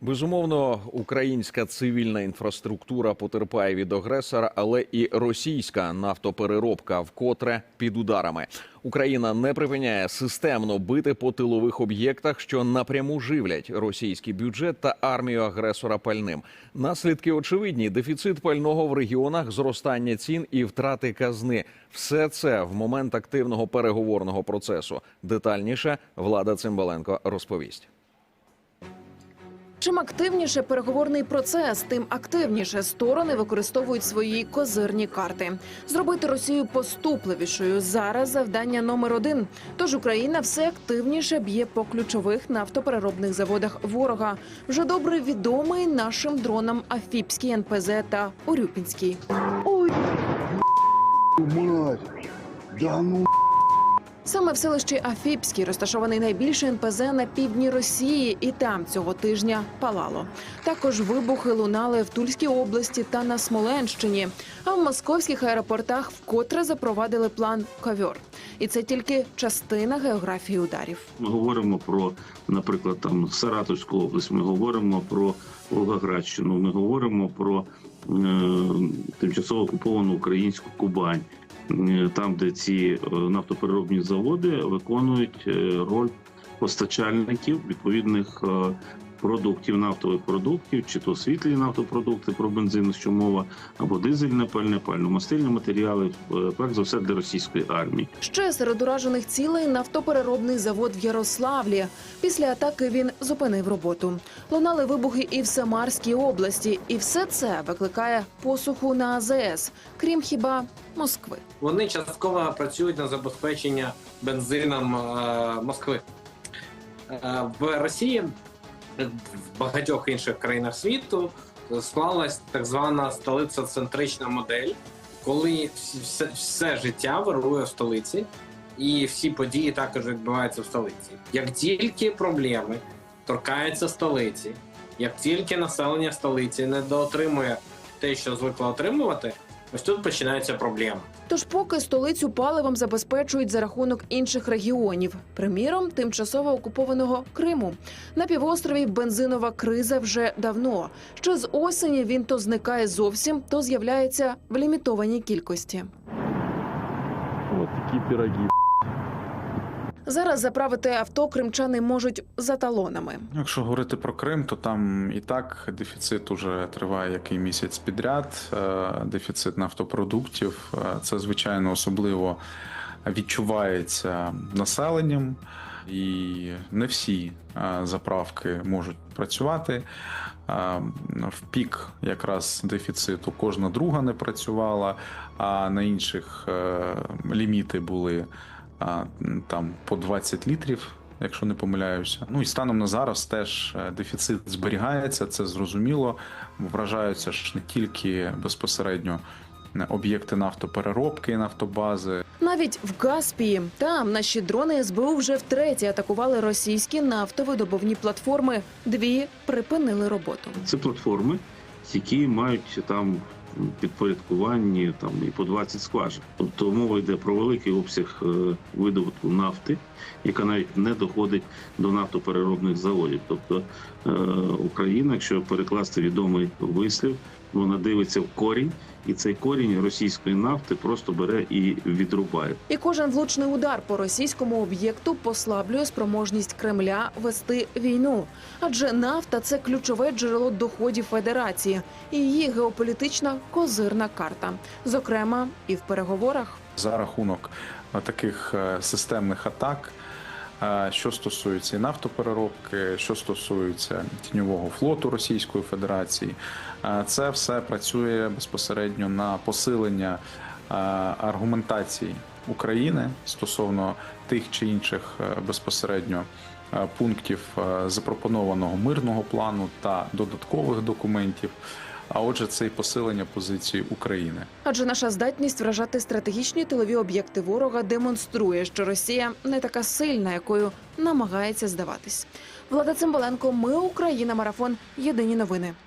Безумовно, українська цивільна інфраструктура потерпає від агресора, але і російська нафтопереробка вкотре під ударами. Україна не припиняє системно бити по тилових об'єктах, що напряму живлять російський бюджет та армію агресора пальним. Наслідки очевидні: дефіцит пального в регіонах, зростання цін і втрати казни. Все це в момент активного переговорного процесу. Детальніше влада Цимбаленко розповість. Чим активніше переговорний процес, тим активніше сторони використовують свої козирні карти. Зробити Росію поступливішою зараз завдання номер один. Тож Україна все активніше б'є по ключових нафтопереробних заводах ворога. Вже добре відомий нашим дронам Афіпський НПЗ та Урюпінський. Мать, да ну Саме в селищі Афіпський розташований найбільший НПЗ на півдні Росії, і там цього тижня палало. Також вибухи лунали в Тульській області та на Смоленщині. А в московських аеропортах вкотре запровадили план ковьор. І це тільки частина географії ударів. Ми говоримо про, наприклад, там Саратовську область. Ми говоримо про Волгоградщину. Ми говоримо про е, тимчасово окуповану українську Кубань, там, де ці е, нафтопереробні заводи виконують е, роль постачальників відповідних. Продуктів нафтових продуктів, чи то світлі нафтопродукти про бензин, що мова, або дизельне пальне, пально-мастильні матеріали, е, перш за все для російської армії. Ще серед уражених цілей нафтопереробний завод в Ярославлі. Після атаки він зупинив роботу. Лунали вибухи і в Самарській області, і все це викликає посуху на АЗС, крім хіба Москви. Вони частково працюють на забезпечення бензином е, Москви. Е, в Росії, в багатьох інших країнах світу склалась так звана столиця-центрична модель, коли все, все життя вирує в столиці, і всі події також відбуваються в столиці. Як тільки проблеми торкаються столиці, як тільки населення столиці не доотримує те, що звикло отримувати, ось тут починаються проблеми. Тож, поки столицю паливом забезпечують за рахунок інших регіонів, приміром, тимчасово окупованого Криму. На півострові бензинова криза вже давно. Ще з осені він то зникає зовсім, то з'являється в лімітованій кількості. Ось такі пироги. Зараз заправити авто кримчани можуть за талонами. Якщо говорити про Крим, то там і так дефіцит уже триває який місяць підряд. Е, Дефіцит нафтопродуктів. Е, Це звичайно особливо відчувається населенням, і не всі е, заправки можуть працювати. В пік якраз дефіциту кожна друга не працювала, а на інших ліміти були а, там по 20 літрів, якщо не помиляюся. Ну і станом на зараз теж е, дефіцит зберігається, це зрозуміло. Вражаються ж не тільки безпосередньо е, об'єкти нафтопереробки, нафтобази, Навіть в Каспії там наші дрони СБУ вже втретє атакували російські нафтовидобувні платформи. Дві припинили роботу. Це платформи, які мають там підпорядкуванні там і по 20 скважин. Тобто мова йде про великий обсяг е, видобутку нафти, яка навіть не доходить до нафтопереробних заводів. Тобто е, Україна, якщо перекласти відомий вислів, вона дивиться в корінь, і цей корінь російської нафти просто бере і відрубає. І кожен влучний удар по російському об'єкту послаблює спроможність Кремля вести війну. Адже нафта це ключове джерело доходів Федерації і її геополітична козирна карта, зокрема і в переговорах. за рахунок таких е, системних атак. Що стосується і нафтопереробки, що стосується тіньового флоту Російської Федерації, це все працює безпосередньо на посилення аргументації України стосовно тих чи інших е, безпосередньо е, пунктів е, запропонованого мирного плану та додаткових документів. А отже, це і посилення позиції України. Адже наша здатність вражати стратегічні тилові об'єкти ворога демонструє, що Росія не така сильна, якою намагається здаватись. Влада Цимбаленко, ми Україна, марафон. Єдині новини.